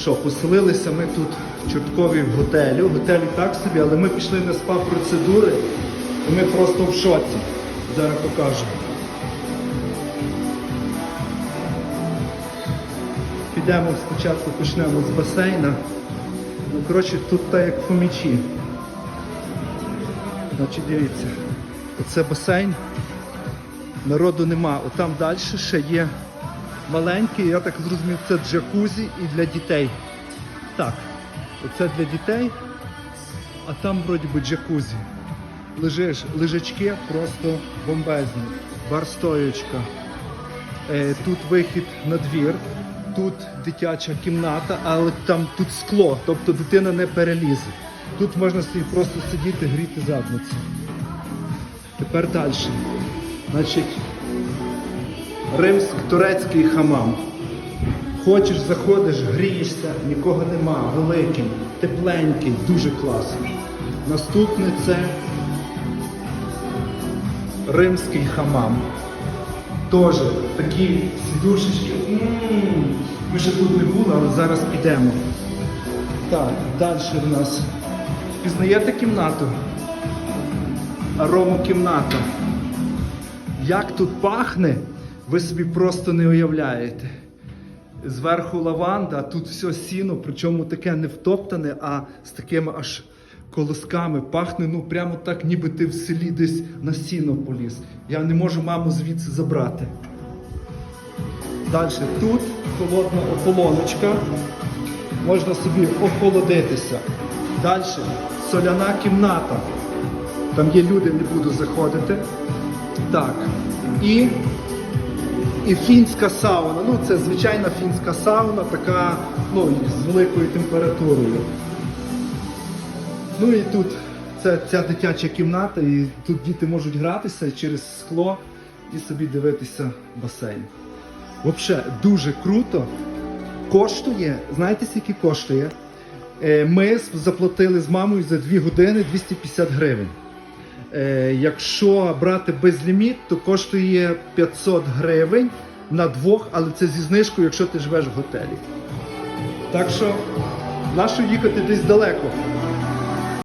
що, поселилися ми тут в Чорткові в готелі. Готелі так собі, але ми пішли на спа-процедури, і ми просто в шоці. Зараз покажу. Підемо спочатку почнемо з басейна. Ну, коротше, тут так як помічі. Значить, дивіться, оце басейн. Народу нема. Отам далі ще є маленький, я так зрозумів, це джакузі і для дітей. Так, оце для дітей, а там вроді би джакузі. Лежиш, лежачки просто бомбезні. Бар-стоєчка. Е, тут вихід на двір, тут дитяча кімната, але там тут скло, тобто дитина не перелізе. Тут можна собі просто сидіти, гріти задницю. Тепер далі. Значить, римсько-турецький хамам. Хочеш, заходиш, грієшся, нікого нема, великий, тепленький, дуже класний. Наступне це римський хамам. Теж такі сідушечки. Ми ще тут не були, але зараз підемо. Так, далі в нас. Пізнаєте кімнату? Аромокімната. Як тут пахне, ви собі просто не уявляєте. Зверху лаванда, тут все сіно, причому таке не втоптане, а з такими аж колосками. Пахне, ну прямо так, ніби ти в селі десь на сіно поліз. Я не можу маму звідси забрати. Далі тут холодна ополоночка. Можна собі охолодитися. Далі соляна кімната. Там є люди, не буду заходити. Так. І, і фінська сауна. Ну, це звичайна фінська сауна, така ну, з великою температурою. Ну і тут це ця дитяча кімната, і тут діти можуть гратися через скло і собі дивитися басейн. Взагалі, дуже круто. Коштує, знаєте, скільки коштує? Е, Ми заплатили з мамою за 2 години 250 гривень. Е, Якщо брати безліміт, то коштує 500 гривень на двох, але це зі знижкою, якщо ти живеш в готелі. Так що, нащо їхати десь далеко?